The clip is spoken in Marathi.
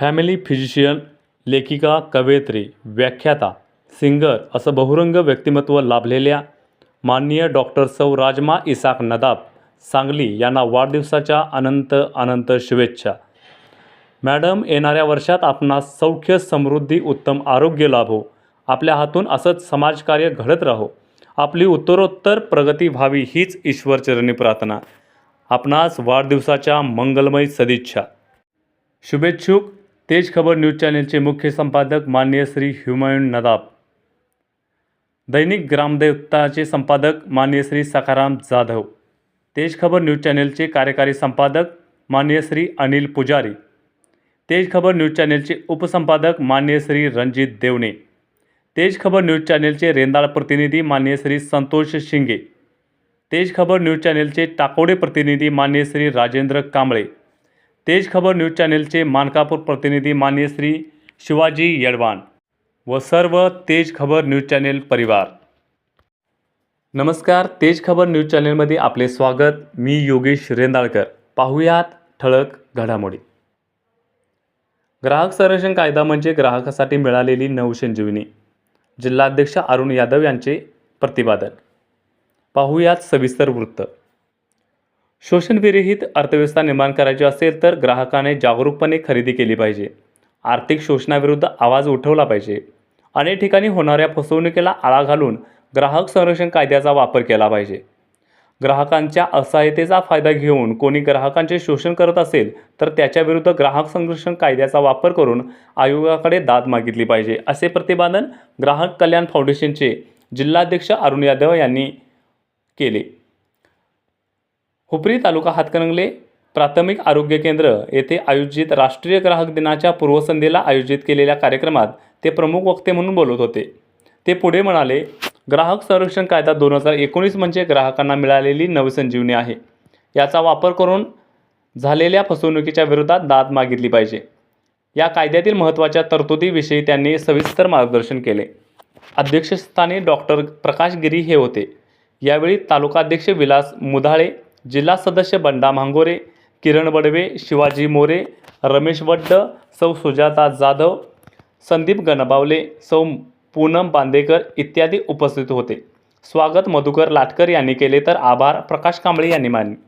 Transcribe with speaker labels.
Speaker 1: फॅमिली फिजिशियन लेखिका कवयित्री व्याख्याता सिंगर असं बहुरंग व्यक्तिमत्व लाभलेल्या माननीय डॉक्टर सौ राजमा इसाक नदाब सांगली यांना वाढदिवसाच्या अनंत अनंत शुभेच्छा. मॅडम येणाऱ्या वर्षात आपणास सौख्य समृद्धी उत्तम आरोग्य लाभो. आपल्या हातून असंच समाजकार्य घडत राहो. आपली उत्तरोत्तर प्रगती व्हावी हीच ईश्वरचरणी प्रार्थना. आपणास वाढदिवसाच्या मंगलमय सदिच्छा. शुभेच्छुक. तेज खबर न्यूज चॅनेलचे मुख्य संपादक माननीय श्री हुमायून नदाब. दैनिक ग्रामदेवताचे संपादक माननीय श्री सखाराम जाधव. तेज खबर न्यूज चॅनेलचे कार्यकारी संपादक माननीय श्री अनिल पुजारी. तेज खबर न्यूज चॅनेलचे उपसंपादक माननीय श्री रणजित देवणे. तेज खबर न्यूज चॅनेलचे रेंदाळ प्रतिनिधी माननीय श्री संतोष शिंगे. तेज खबर न्यूज चॅनेलचे टाकोडे प्रतिनिधी माननीय श्री राजेंद्र कांबळे. तेज खबर न्यूज चॅनेलचे मानकापूर प्रतिनिधी मान्य श्री शिवाजी येडवान व सर्व तेज खबर न्यूज चॅनेल परिवार. नमस्कार तेज खबर न्यूज चॅनेलमध्ये आपले स्वागत. मी योगेश रेंदाळकर. पाहुयात ठळक घडामोडी. ग्राहक संरक्षण कायदा म्हणजे ग्राहकासाठी मिळालेली नवसंजीवनी जिल्हाध्यक्ष अरुण यादव यांचे प्रतिपादन. पाहुयात सविस्तर वृत्त. शोषणविरहित अर्थव्यवस्था निर्माण करायची असेल तर ग्राहकाने जागरूकपणे खरेदी केली पाहिजे. आर्थिक शोषणाविरुद्ध आवाज उठवला पाहिजे. अनेक ठिकाणी होणाऱ्या फसवणुकीला आळा घालून ग्राहक संरक्षण कायद्याचा वापर केला पाहिजे. ग्राहकांच्या असहायतेचा फायदा घेऊन कोणी ग्राहकांचे शोषण करत असेल तर त्याच्याविरुद्ध ग्राहक संरक्षण कायद्याचा वापर करून आयोगाकडे दाद मागितली पाहिजे असे प्रतिपादन ग्राहक कल्याण फाउंडेशनचे जिल्हाध्यक्ष अरुण यादव यांनी केले. हुपरी तालुका हातकणंगले प्राथमिक आरोग्य केंद्र येथे आयोजित राष्ट्रीय ग्राहक दिनाच्या पूर्वसंध्येला आयोजित केलेल्या कार्यक्रमात ते प्रमुख वक्ते म्हणून बोलत होते. ते पुढे म्हणाले ग्राहक संरक्षण कायदा दोन हजार एकोणीस म्हणजे ग्राहकांना मिळालेली नवसंजीवनी आहे. याचा वापर करून झालेल्या फसवणुकीच्या विरोधात दाद मागितली पाहिजे. या कायद्यातील महत्त्वाच्या तरतुदीविषयी त्यांनी सविस्तर मार्गदर्शन केले. अध्यक्षस्थानी डॉक्टर प्रकाश गिरी हे होते. यावेळी तालुकाध्यक्ष विलास मुधाळे जिल्हा सदस्य बंडा म्हांगोरे किरण बडवे शिवाजी मोरे रमेश वड्ड सौ सुजाता जाधव संदीप गणबावले सौ पूनम बांदेकर इत्यादी उपस्थित होते स्वागत मधुकर लाटकर यांनी केले तर आभार प्रकाश कांबळे यांनी मानले